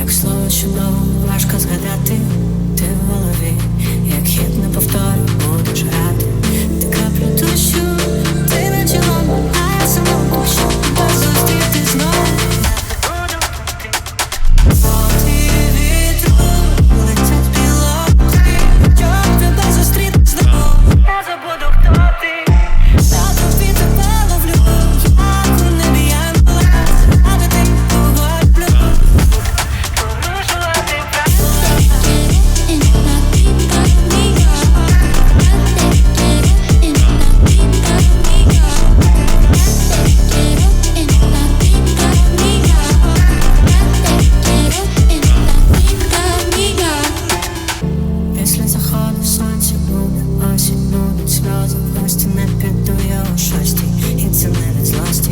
Як слово чудово, важко згадати. Самостійно не піду я у шостій, і це не від злості.